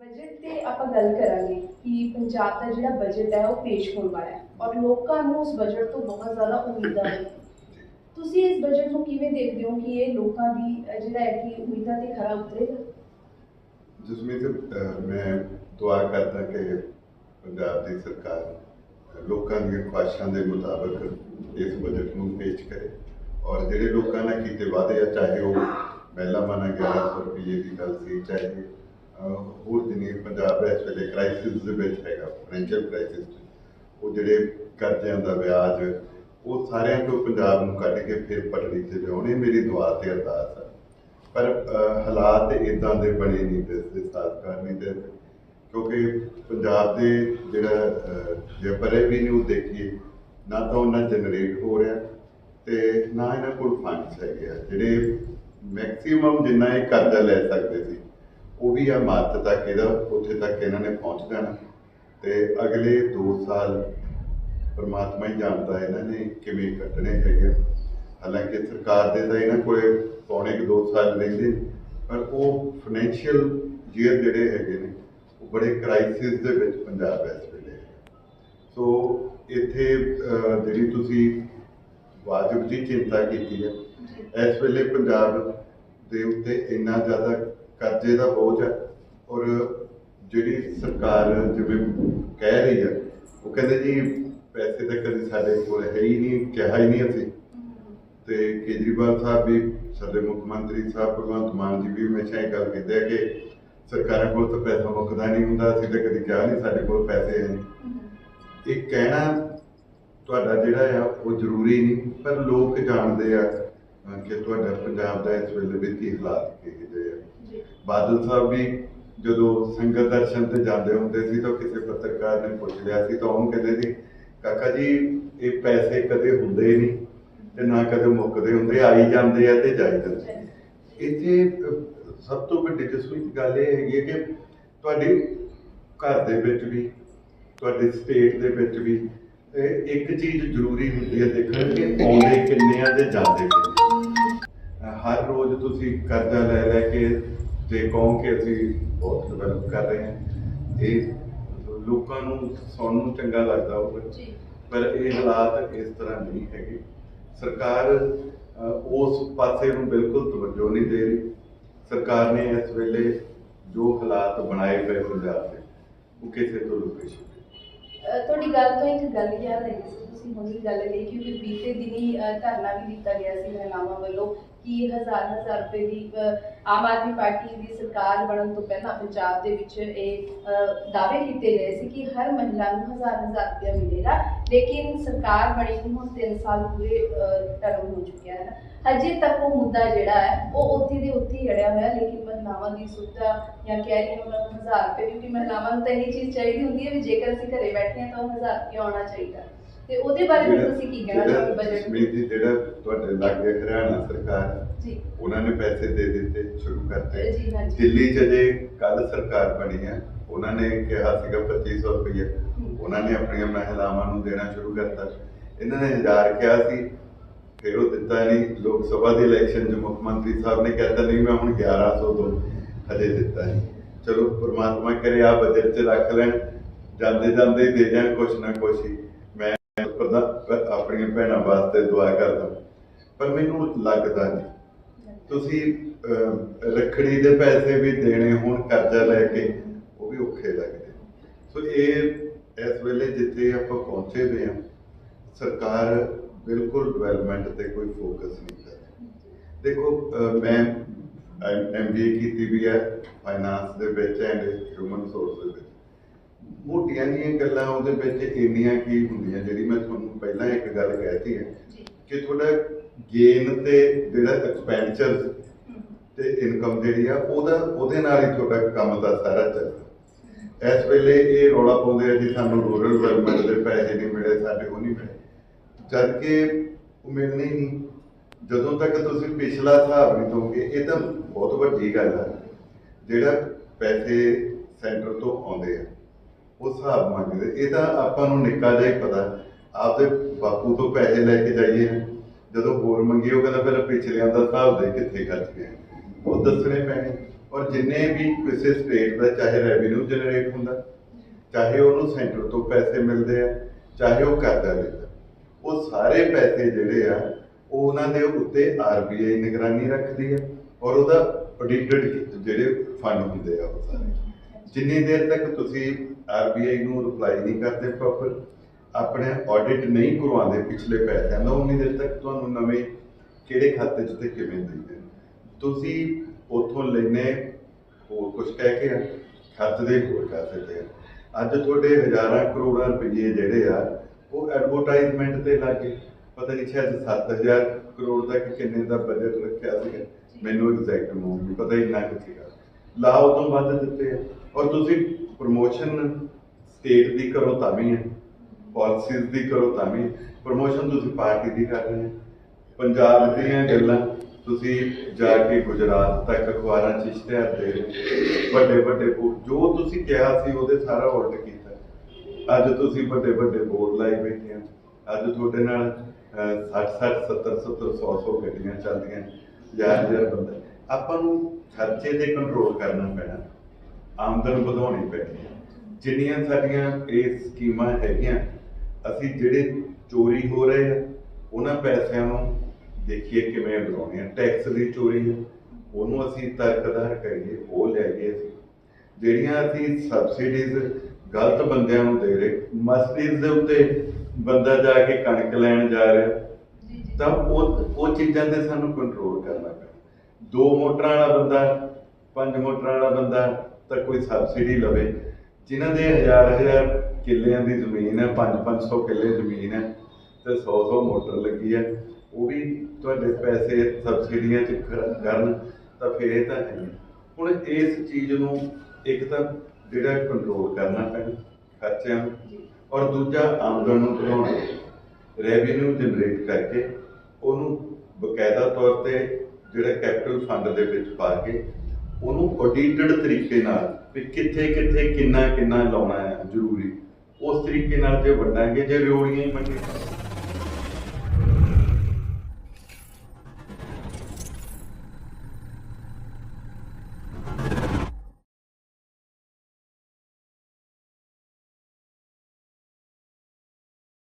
Budget ਤੇ ਆਪਾਂ ਗੱਲ ਕਰਾਂਗੇ ਕਿ ਪੰਜਾਬ ਦਾ ਜਿਹੜਾ ਬਜਟ ਹੈ ਉਹ ਪੇਸ਼ ਹੋਣ ਵਾਲਾ ਹੈ ਔਰ ਲੋਕਾਂ ਨੂੰ ਉਸ ਬਜਟ ਤੋਂ ਬਹੁਤ ਜ਼ਿਆਦਾ ਉਮੀਦਾਂ ਨੇ ਤੁਸੀਂ ਇਸ ਬਜਟ ਨੂੰ ਕਿਵੇਂ ਦੇਖਦੇ ਹੋ ਕਿ ਇਹ ਲੋਕਾਂ ਦੀ ਅਹ, ਜਿਹੜਾ ਹੈ ਕਿ ਉਮੀਦਾਂ ਤੇ ਖਰਾ ਉਤਰੇਗਾ ਜਿਸਮੇ ਮੈਂ ਦੁਆ ਕਰਦਾ ਕਿ ਪੰਜਾਬ ਦੀ ਸਰਕਾਰ ਲੋਕਾਂ ਦੀਆਂ ਖੁਆਇਸ਼ਾਂ ਦੇ ਮੁਤਾਬਕ ਇਸ ਬਜਟ ਨੂੰ ਪੇਸ਼ ਕਰੇ ਔਰ ਜਿਹੜੇ ਲੋਕਾਂ ਨੇ ਕੀਤੇ ਵਾਅਦੇ ਆ ਚਾਹੇ ਉਹ ਮਹਿਲਾ ਮਾਨਾ 1100 ਰੁਪਏ ਦੀ ਗੱਲ ਸੀ ਚਾਹੇ ਅਹ, ਹੋਰ ਜਿੰਨੀ ਪੰਜਾਬ ਇਸ ਵੇਲੇ ਕ੍ਰਾਈਸਿਸ ਦੇ ਵਿੱਚ ਹੈਗਾ ਫਾਈਨੈਂਸ਼ੀਅਲ ਕ੍ਰਾਈਸਿਸ ਉਹ ਜਿਹੜੇ ਕਰਜ਼ਿਆਂ ਦਾ ਵਿਆਜ ਉਹ ਸਾਰਿਆਂ ਤੋਂ ਪੰਜਾਬ ਨੂੰ ਕੱਢ ਕੇ ਫਿਰ ਪਟੜੀ ਤੇ ਲਿਆਉਣੇ ਮੇਰੀ ਦੁਆ ਤੇ ਅਰਦਾਸ ਹੈ ਪਰ ਹਾਲਾਤ ਇਦਾਂ ਦੇ ਬਣੇ ਨਹੀਂ ਦਿਸਦੇ ਸਾਥਕਾਰ ਨਹੀਂ ਤੇ ਕਿਉਂਕਿ ਪੰਜਾਬ ਦੇ ਜਿਹੜਾ ਜੇ ਪਰੇ ਵੀ ਰੈਵਨਿਊ ਦੇਖੀਏ ਨਾ ਤਾਂ ਉਹਨਾਂ ਜਨਰੇਟ ਹੋ ਰਿਹਾ ਤੇ ਨਾ ਇਹਨਾਂ ਕੋਲ ਫੰਡਸ ਹੈਗੇ ਆ। ਜਿਹੜੇ ਮੈਕਸਿਮਮ ਜਿੰਨਾ ਇਹ ਕਰਜ਼ਾ ਲੈ ਸਕਦੇ ਸੀ ਉਹ ਵੀ ਆ ਮਾਤ ਤੱਕ ਇਹਦਾ ਉੱਥੇ ਤੱਕ ਇਹਨਾਂ ਨੇ ਪਹੁੰਚ ਜਾਣਾ। ਤੇ ਅਗਲੇ 2 ਸਾਲ ਪਰਮਾਤਮਾ ਹੀ ਜਾਣਦਾ ਇਹਨਾਂ ਨੇ ਕਿਵੇਂ ਕੱਢਣੇ ਹੈਗੇ। ਹਾਲਾਂਕਿ ਸਰਕਾਰ ਦੇ ਤਾਂ ਇਹਨਾਂ ਕੋਲੇ ਪੌਣੇ ਕੁ ਦੋ ਸਾਲ ਰਹਿੰਦੇ ਪਰ ਉਹ ਫਾਈਨੈਂਸ਼ੀਅਲ ਈਅਰ ਜਿਹੜੇ ਹੈਗੇ ਨੇ ਉਹ ਬੜੇ ਕ੍ਰਾਈਸਿਸ ਦੇ ਵਿੱਚ ਪੰਜਾਬ ਇਸ ਵੇਲੇ ਸੋ ਇੱਥੇ ਜਿਹੜੀ ਤੁਸੀਂ ਵਾਜਬ ਦੀ ਚਿੰਤਾ ਕੀਤੀ ਹੈ ਇਸ ਵੇਲੇ ਪੰਜਾਬ ਦੇ ਉੱਤੇ ਇੰਨਾ ਜ਼ਿਆਦਾ ਕਰਜ਼ੇ ਦਾ ਬੋਝ ਹੈ ਔਰ ਜਿਹੜੀ ਸਰਕਾਰ ਜਿਵੇਂ ਕਹਿ ਰਹੀ ਹੈ, ਉਹ ਕਹਿੰਦੇ ਜੀ ਪੈਸੇ ਤਾਂ ਕਦੇ ਸਾਡੇ ਕੋਲ ਹੈ ਹੀ ਨਹੀਂ, ਕਿਹਾ ਹੀ ਨਹੀਂ ਅਸੀਂ। ਤੇ ਕੇਜਰੀਵਾਲ ਸਾਹਿਬ ਵੀ, ਸਾਡੇ ਮੁੱਖ ਮੰਤਰੀ ਸਾਹਿਬ, ਭਗਵੰਤ ਮਾਨ ਜੀ ਵੀ ਹਮੇਸ਼ਾ ਇਹ ਗੱਲ ਕਹਿੰਦੇ ਆ ਕਿ ਸਰਕਾਰਾਂ ਕੋਲ ਤਾਂ ਪੈਸਾ ਮੁੱਕਦਾ ਨਹੀਂ ਹੁੰਦਾ, ਅਸੀਂ ਤਾਂ ਕਦੇ ਕਿਹਾ ਨਹੀਂ ਸਾਡੇ ਕੋਲ ਪੈਸੇ ਹੈ ਨਹੀਂ। ਇਹ ਕਹਿਣਾ ਤੁਹਾਡਾ ਜਿਹੜਾ ਆ, ਉਹ ਜ਼ਰੂਰੀ ਨਹੀਂ, ਪਰ ਲੋਕ ਜਾਣਦੇ ਆ ਕਿ ਤੁਹਾਡਾ ਪੰਜਾਬ ਦਾ ਇਸ ਵੇਲੇ ਵਿੱਤੀ ਹਾਲਾਤ ਕਿਹੋ ਜਿਹੇ ਆ? ਬਾਦਲ ਸਾਹਿਬ ਵੀ ਜਦੋਂ ਸੰਗਤ ਦਰਸ਼ਨ ਤੇ ਜਾਂਦੇ ਹੁੰਦੇ ਸੀ ਤਾਂ ਕਿਸੇ ਪੱਤਰਕਾਰ ਨੇ ਪੁੱਛ ਲਿਆ ਸੀ ਤਾਂ ਉਹਨੂੰ ਕਹਿੰਦੇ ਸੀ, ਕਾਕਾ ਜੀ, ਇਹ ਪੈਸੇ ਕਦੇ ਹੁੰਦੇ ਹੀ ਨਹੀਂ ਤੇ ਨਾ ਕਦੇ ਮੁੱਕਦੇ ਹੁੰਦੇ, ਆਈ ਜਾਂਦੇ ਆ ਤੇ ਜਾਈ ਜਾਂਦੇ ਇੱਥੇ ਸਭ ਤੋਂ ਵੱਡੀ ਜਸਵੀਤ ਗੱਲ ਇਹ ਹੈਗੀ ਹੈ ਕਿ ਤੁਹਾਡੇ ਘਰ ਦੇ ਵਿੱਚ ਵੀ, ਤੁਹਾਡੇ ਸਟੇਟ ਦੇ ਵਿੱਚ ਵੀ ਇੱਕ ਚੀਜ਼ ਜ਼ਰੂਰੀ ਹੁੰਦੀ ਹੈ ਦੇਖਣ ਕਿ ਆਉਂਦੇ ਕਿੰਨੇ ਆ ਤੇ ਜਾਂਦੇ ਕਿੰਨੇ ਹਰ ਰੋਜ਼ ਤੁਸੀਂ ਕਰਜ਼ਾ ਲੈ ਲੈ ਕੇ ਜੇ ਕਹੋ ਕਿ ਅਸੀਂ ਬਹੁਤ ਡਿਵੈਲਪ ਕਰ ਰਹੇ ਹਾਂ। ਇਹ ਲੋਕਾਂ ਨੂੰ ਸੁਣਨ ਨੂੰ ਚੰਗਾ ਲੱਗਦਾ ਹੋਊਗਾ। ਜੀ। ਪਰ ਇਹ ਹਾਲਾਤ ਇਸ ਤਰ੍ਹਾਂ ਨਹੀਂ ਹੈਗੇ। ਸਰਕਾਰ ਉਸ ਪਾਸੇ ਨੂੰ ਬਿਲਕੁਲ ਤਵੱਜੋ ਨਹੀਂ ਦੇ ਰਹੀ। ਸਰਕਾਰ ਨੇ ਇਸ ਵੇਲੇ ਜੋ ਹਾਲਾਤ ਬਣਾਏ ਪਏ ਪੰਜਾਬ ਦੇ ਉਹ ਕਿਸੇ ਤੋਂ ਲੁਕੇ ਛੁਪੇ ਤੁਹਾਡੀ ਗੱਲ ਤੋਂ ਇੱਕ ਗੱਲ ਯਾਦ ਆਈ ਸੀ। ਤੁਸੀਂ ਹੁਣੀ ਗੱਲ ਲਈ ਕਿਉਂਕਿ ਬੀਤੇ ਦਿਨੀ ਧਰਨਾ ਵੀ ਦਿੱਤਾ ਗਿਆ ਸੀ ਮਹਿਲਾਵਾਂ ਵੱਲੋਂ। ਕਿ ਹਜ਼ਾਰ ਹਜ਼ਾਰ ਰੁਪਏ ਦੀ ਆਮ ਆਦਮੀ ਪਾਰਟੀ ਦੀ ਸਰਕਾਰ ਬਣਨ ਤੋਂ ਪਹਿਲਾਂ ਪੰਜਾਬ ਦੇ ਵਿੱਚ ਇਹ ਦਾਅਵੇ ਕੀਤੇ ਗਏ ਸੀ ਕਿ ਹਰ ਮਹਿਲਾ ਨੂੰ ਹਜ਼ਾਰ ਹਜ਼ਾਰ ਰੁਪਏ ਮਿਲੇਗਾ, ਲੇਕਿਨ ਸਰਕਾਰ ਬਣੀ ਨੂੰ ਹੁਣ 3 ਸਾਲ ਪੂਰੇ ਟਰਮ ਹੋ ਚੁੱਕਿਆ ਹੈ। ਹਜੇ ਤੱਕ ਉਹ ਮੁੱਦਾ ਜਿਹੜਾ ਹੈ, ਉਹ ਉੱਥੇ ਦੇ ਉੱਥੇ ਅੜਿਆ ਹੋਇਆ, ਲੇਕਿਨ ਮਹਿਲਾਵਾਂ ਦੀ ਸੁਵਿਧਾ ਜਾਂ ਕਹਿ ਰਹੀ ਹਾਂ ਉਹਨਾਂ ਨੂੰ ਹਜ਼ਾਰ ਰੁਪਏ, ਕਿਉਂਕਿ ਮਹਿਲਾਵਾਂ ਨੂੰ ਤਾਂ ਇਹ ਚੀਜ਼ ਚਾਹੀਦੀ ਹੁੰਦੀ ਹੈ ਵੀ ਜੇਕਰ ਅਸੀਂ ਘਰੇ ਬੈਠੇ ਹਾਂ ਤਾਂ ਉਹ ਹਜ਼ਾਰ ਰੁਪਏ ਆਉਣਾ ਚਾਹੀਦਾ। ਤੇ ਉਹਦੇ ਬਾਰੇ ਵੀ ਤੁਸੀਂ ਕੀ ਕਹਿਣਾ ਚਾਹੋਗੇ ਬਜਟ ਕਸ਼ਮੀਰ ਦੀ ਜਿਹੜਾ ਤੁਹਾਡੇ ਲਾਗੇ ਹਰਿਆਣਾ ਸਰਕਾਰ ਜੀ। ਉਹਨਾਂ ਨੇ ਪੈਸੇ ਦੇ ਦਿੱਤੇ ਸ਼ੁਰੂ ਕਰਤੇ। ਜੀ ਹਾਂਜੀ। ਦਿੱਲੀ 'ਚ ਜੇ ਕੱਲ ਸਰਕਾਰ ਬਣੀ ਹੈ ਉਹਨਾਂ ਨੇ ਕਿਹਾ ਸੀਗਾ 2500 ਰੁਪਏ ਉਹਨਾਂ ਨੇ ਆਪਣੀਆਂ ਮਹਿਲਾਵਾਂ ਨੂੰ ਦੇਣਾ ਸ਼ੁਰੂ ਕਰਤਾ। ਇਹਨਾਂ ਨੇ ਹਜ਼ਾਰ ਕਿਹਾ ਸੀ ਫਿਰ ਉਹ ਦਿੱਤਾ ਨਹੀਂ। ਲੋਕ ਸਭਾ ਦੇ ਇਲੈਕਸ਼ਨ 'ਚ ਮੁੱਖ ਮੰਤਰੀ ਸਾਹਿਬ ਨੇ ਕਹਿਤਾ ਨਹੀਂ ਮੈਂ ਹੁਣ 1100 ਤੋਂ ਹਜੇ ਦਿੱਤਾ ਨਹੀਂ ਚਲੋ ਪ੍ਰਮਾਤਮਾ ਕਰੇ ਆ ਬਜਟ 'ਚ ਰੱਖ ਲੈਣ। ਜਾਂਦੇ ਜਾਂਦੇ ਦੇ ਜਾਣ ਕੁਛ ਨਾ ਕੁਛ ਹੀ। ਆਪਣੀਆਂ ਭੈਣਾਂ ਵਾਸਤੇ ਦੁਆ ਕਰਦਾ ਪਰ ਮੈਨੂੰ ਲੱਗਦਾ ਨਹੀਂ। ਤੁਸੀਂ ਅਹ, ਦੇ ਪੈਸੇ ਵੀ ਦੇਣੇ ਹੋਣ ਕਰਜ਼ਾ ਲੈ ਕੇ ਉਹ ਵੀ ਔਖੇ ਲੱਗਦੇ। ਸੋ ਇਹ ਇਸ ਵੇਲੇ ਜਿੱਥੇ ਆਪਾਂ ਪਹੁੰਚੇ ਹੋਏ ਹਾਂ ਸਰਕਾਰ ਬਿਲਕੁਲ ਡਿਵੈਲਪਮੈਂਟ ਤੇ ਕੋਈ ਫੋਕਸ ਨਹੀਂ ਕਰ ਦੇਖੋ ਮੈਂ ਐਮਬੀਏ ਕੀਤੀ ਵੀ ਹੈ ਫਾਈਨਾਂਸ ਦੇ ਵਿੱਚ ਐਂਡ ਹਿਊਮਨ ਸੋਰਸ ਦੇ ਵਿੱਚ। ਮੋਟੀਆਂ ਜਿਹੀਆਂ ਗੱਲਾਂ ਉਹਦੇ ਵਿੱਚ ਇੰਨੀਆਂ ਕੀ ਹੁੰਦੀਆਂ? ਜਿਹੜੀ ਮੈਂ ਤੁਹਾਨੂੰ ਪਹਿਲਾਂ ਇੱਕ ਗੱਲ ਕਹਿਤੀ ਹੈ ਕਿ ਤੁਹਾਡਾ ਗੇਨ ਤੇ ਜਿਹੜਾ ਐਕਸਪੈਂਚਰ ਤੇ ਇਨਕਮ ਜਿਹੜੀ ਆ ਉਹਦਾ ਉਹਦੇ ਨਾਲ ਹੀ ਤੁਹਾਡਾ ਕੰਮ ਦਾ ਸਾਰਾ ਚੱਲਦਾ। ਇਸ ਵੇਲੇ ਇਹ ਰੌਲਾ ਪਾਉਂਦੇ ਆ ਜੀ ਸਾਨੂੰ ਰੂਰਲ ਡਿਵੈਲਪਮੈਂਟ ਦੇ ਪੈਸੇ ਨਹੀਂ ਮਿਲੇ ਸਾਡੇ ਉਹ ਨਹੀਂ ਮਿਲੇ। ਜਦ ਕਿ ਉਹ ਮਿਲਣੇ ਨਹੀਂ। ਜਦੋਂ ਤੱਕ ਤੁਸੀਂ ਪਿਛਲਾ ਹਿਸਾਬ ਨਹੀਂ ਦੋਗੇ ਇਹ ਤਾਂ ਬਹੁਤ ਵੱਡੀ ਗੱਲ ਆ। ਜਿਹੜਾ ਪੈਸੇ ਸੈਂਟਰ ਤੋਂ ਆਉਂਦੇ ਆ। ਉਹ ਹਿਸਾਬ ਮੰਗਦੇ ਇਹ ਤਾਂ ਆਪਾਂ ਨੂੰ ਨਿੱਕਾ ਜਿਹਾ ਹੀ ਪਤਾ। ਆਪਦੇ ਬਾਪੂ ਤੋਂ ਪੈਸੇ ਲੈ ਕੇ ਜਾਈਏ। ਜਦੋਂ ਹੋਰ ਮੰਗੀ ਉਹ ਕਹਿੰਦਾ ਫਿਰ ਪਿਛਲਿਆਂ ਦਾ ਹਿਸਾਬ ਦੇ ਕਿੱਥੇ ਖਰਚ ਗਏ ਉਹ ਦੱਸਣੇ ਪੈਣੇ। ਔਰ ਜਿੰਨੇ ਵੀ ਕਿਸੇ ਸਟੇਟ ਦਾ ਚਾਹੇ ਰੈਵਨਿਊ ਜਨਰੇਟ ਹੁੰਦਾ, ਚਾਹੇ ਉਹਨੂੰ ਸੈਂਟਰ ਤੋਂ ਪੈਸੇ ਮਿਲਦੇ ਆ, ਚਾਹੇ ਉਹ ਕਰਜ਼ਾ ਲੈਂਦਾ, ਉਹ ਸਾਰੇ ਪੈਸੇ ਜਿਹੜੇ ਆ, ਉਹ ਉਹਨਾਂ ਦੇ ਉੱਤੇ ਆਰਬੀਆਈ ਨਿਗਰਾਨੀ ਰੱਖਦੀ ਹੈ ਔਰ ਉਹਦਾ ਆਡਿਟਡ ਜਿਹੜੇ ਫੰਡ ਹੁੰਦੇ ਆ ਉਹ ਸਾਰੇ। ਜਿੰਨੀ ਦੇਰ ਤੱਕ ਤੁਸੀਂ ਆਰਬੀਆਈ ਨੂੰ ਰਿਪਲਾਈ ਨਹੀਂ ਕਰਦੇ ਪ੍ਰੋਪਰ ਆਪਣੇ ਆਡਿਟ ਨਹੀਂ ਕਰਵਾਉਂਦੇ ਪਿਛਲੇ ਪੈਸਿਆਂ ਦਾ ਉਨੀ ਦੇਰ ਤੱਕ ਤੁਹਾਨੂੰ ਨਵੇਂ ਕਿਹੜੇ ਖਾਤੇ 'ਚ ਤੇ ਕਿਵੇਂ ਦੇਈਦੇ ਤੁਸੀਂ ਉਥੋਂ ਲੈਨੇ ਹੋਰ ਕੁਝ ਕਹਿ ਕੇ ਖਰਚਦੇ ਹੋਰ ਖਾਤੇ ਤੇ ਆ। ਅੱਜ ਤੁਹਾਡੇ ਹਜ਼ਾਰਾਂ ਕਰੋੜਾਂ ਰੁਪਏ ਜਿਹੜੇ ਆ ਉਹ ਐਡਵਰਟਾਈਜ਼ਮੈਂਟ ਤੇ ਲੱਗੇ ਪਤਾ ਨਹੀਂ ਸ਼ਾਇਦ 7000 ਕਰੋੜ ਤੱਕ ਕਿੰਨੇ ਦਾ ਬਜਟ ਰੱਖਿਆ ਸੀਗਾ। ਮੈਨੂੰ ਐਗਜ਼ੈਕਟ ਅਮਾਉਂਟ ਨਹੀਂ ਪਤਾ ਇੰਨਾ ਕੁ ਸੀਗਾ। ਲਾਭ ਉਦੋਂ ਵੱਧ ਦਿੱਤੇ ਆ। ਔਰ ਤੁਸੀਂ ਪ੍ਰੋਮੋਸ਼ਨ ਸਟੇਟ ਦੀ ਕਰੋ ਤਾਂ ਵੀ ਹੈ ਪਾਲਿਸੀਜ਼ ਦੀ ਕਰੋ ਤਾਂ ਵੀ ਪ੍ਰੋਮੋਸ਼ਨ ਤੁਸੀਂ ਪਾਰਟੀ ਦੀ ਕਰ ਰਹੇ ਹੋ। ਪੰਜਾਬ ਦੀਆਂ ਗੱਲਾਂ, ਤੁਸੀਂ ਜਾ ਕੇ ਗੁਜਰਾਤ ਤੱਕ ਅਖਬਾਰਾਂ 'ਚ ਇਸ਼ਤਿਹਾਰ ਦੇ ਰਹੇ ਵੱਡੇ ਵੱਡੇ ਜੋ ਤੁਸੀਂ ਕਿਹਾ ਸੀ ਉਹਦੇ ਸਾਰਾ ਉਲਟ ਕੀਤਾ। ਅੱਜ ਤੁਸੀਂ ਵੱਡੇ ਵੱਡੇ ਬੋਰਡ ਲਾਈ ਬੈਠੇ ਆ ਅੱਜ ਤੁਹਾਡੇ ਨਾਲ 60 60 70 70 100 100 ਗੱਡੀਆਂ ਚੱਲਦੀਆਂ। ਹਜ਼ਾਰ ਹਜ਼ਾਰ ਬੰਦਾ। ਆਪਾਂ ਨੂੰ ਖਰਚੇ ਤੇ ਕੰਟਰੋਲ ਕਰਨਾ ਪੈਣਾ ਆਮਦਨ ਵਧਾਉਣੀ ਪੈਣੀ ਹੈ। ਜਿੰਨੀਆਂ ਸਾਡੀਆਂ ਇਹ ਸਕੀਮਾਂ ਹੈਗੀਆਂ ਅਸੀਂ ਜਿਹੜੇ ਚੋਰੀ ਹੋ ਰਹੇ ਆ ਉਹਨਾਂ ਪੈਸਿਆਂ ਨੂੰ ਦੇਖੀਏ ਕਿਵੇਂ ਬਣਾਉਣੇ ਆ। ਟੈਕਸ ਦੀ ਚੋਰੀ ਹੈ ਉਹਨੂੰ ਅਸੀਂ ਤਰਕਦਾਰ ਕਰੀਏ ਉਹ ਲੈ ਗਏ ਅਸੀਂ। ਜਿਹੜੀਆਂ ਅਸੀਂ ਸਬਸਿਡੀਜ਼ ਗਲਤ ਬੰਦਿਆਂ ਨੂੰ ਦੇ ਰਹੇ ਮਸਜਿਦ ਦੇ ਉੱਤੇ ਬੰਦਾ ਜਾ ਕੇ ਕਣਕ ਲੈਣ ਜਾ ਰਿਹਾ ਤਾਂ ਉਹ ਉਹ ਚੀਜ਼ਾਂ ਤੇ ਸਾਨੂੰ ਕੰਟਰੋਲ ਕਰਨਾ ਪੈਣਾ। ਦੋ ਮੋਟਰਾਂ ਵਾਲਾ ਬੰਦਾ ਪੰਜ ਮੋਟਰਾਂ ਵਾਲਾ ਬੰਦਾ ਤਾਂ ਕੋਈ ਸਬਸਿਡੀ ਲਵੇ। ਜਿਨ੍ਹਾਂ ਦੇ ਹਜ਼ਾਰ ਹਜ਼ਾਰ ਕਿੱਲਿਆਂ ਦੀ ਜ਼ਮੀਨ ਹੈ 5-500 ਕਿੱਲੇ ਜ਼ਮੀਨ ਹੈ ਤੇ 100-100 ਮੋਟਰ ਲੱਗੀ ਹੈ ਉਹ ਵੀ ਤੁਹਾਡੇ ਪੈਸੇ ਸਬਸਿਡੀਆਂ ਚ ਕਰ- ਕਰਨ ਤਾਂ ਫਿਰ ਇਹ ਤਾਂ ਹੈ। ਹੁਣ ਇਸ ਚੀਜ਼ ਨੂੰ ਇੱਕ ਤਾਂ ਜਿਹੜਾ ਕੰਟਰੋਲ ਕਰਨਾ ਪੈਣਾ ਖਰਚਿਆਂ ਨੂੰ ਔਰ ਦੂਜਾ ਆਮਦਨ ਨੂੰ ਵਧਾਉਣਾ। ਰੈਵਨਿਊ ਜਨਰੇਟ ਕਰਕੇ ਉਹਨੂੰ ਬਕਾਇਦਾ ਤੌਰ ਤੇ ਜਿਹੜਾ ਕੈਪੀਟਲ ਫੰਡ ਦੇ ਵਿੱਚ ਪਾ ਕੇ ਉਹਨੂੰ ਆਡੀਟਡ ਤਰੀਕੇ ਨਾਲ ਵੀ ਕਿੱਥੇ ਕਿੱਥੇ ਕਿੰਨਾ ਕਿੰਨਾ ਲਾਉਣਾ ਹੈ ਜ਼ਰੂਰੀ, ਉਸ ਤਰੀਕੇ ਨਾਲ ਜੇ ਵੰਡਾਂਗੇ, ਜੇ ਰਿਓੜੀਆਂ ਹੀ ਮੰਗੇ